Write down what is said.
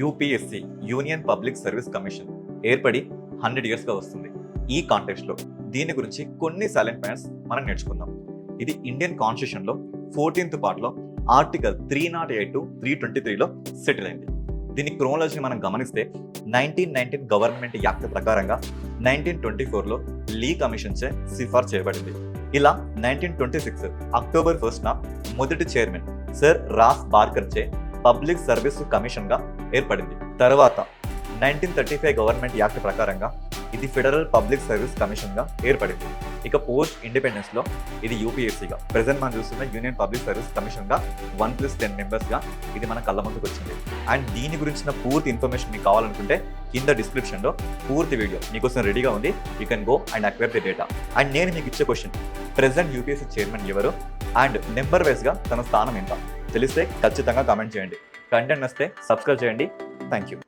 UPSC union public service commission ఏర్పడి hundred ఇయర్స్గా వస్తుంది ఈ కాంటెక్స్ట్లో దీని గురించి కొన్ని సైలెంట్ పాయింట్స్ మనం నేర్చుకుందాం. ఇది ఇండియన్ కాన్స్టిట్యూషన్లో ఫోర్టీన్త్ పార్ట్లో article three nought eight two three twenty త్రీలో సెటిల్ అయింది. దీని క్రోనాలజీని మనం గమనిస్తే నైన్టీన్ నైన్టీన్ గవర్నమెంట్ యాక్ట్ ప్రకారంగా నైన్టీన్ ట్వంటీ ఫోర్లో లీ కమిషన్చే సిఫార్ సిఫార్సు చేయబడింది. ఇలా నైన్టీన్ ట్వంటీ సిక్స్ అక్టోబర్ ఫస్ట్న మొదటి చైర్మన్ సర్ రాస్ బార్కర్చే పబ్లిక్ సర్వీస్ కమిషన్గా ఏర్పడింది. తర్వాత nineteen thirty five government act ప్రకారంగా ఇది ఫెడరల్ పబ్లిక్ సర్వీస్ కమిషన్గా ఏర్పడింది. ఇక పోస్ట్ ఇండిపెండెన్స్లో ఇది యూపీఎస్సీగా ప్రెసెంట్ మనం చూస్తున్న యూనియన్ పబ్లిక్ సర్వీస్ కమిషన్గా వన్ ప్లస్ టెన్ మెంబర్స్గా ఇది మన కళ్ళ ముందుకు వచ్చింది. అండ్ దీని గురించిన పూర్తి ఇన్ఫర్మేషన్ మీకు కావాలనుకుంటే కింద డిస్క్రిప్షన్లో పూర్తి వీడియో మీకోసం రెడీగా ఉంది. You can go and acquire the data. And నేను మీకు ఇచ్చే క్వశ్చన్ ప్రెసెంట్ యూపీఎస్సీ చైర్మన్ ఎవరు? అండ్ నెంబర్ వైజ్గా తన స్థానం ఎంత? తెలిస్తే ఖచ్చితంగా కామెంట్ చేయండి. కంటెంట్ వస్తే సబ్స్క్రైబ్ చేయండి. Thank you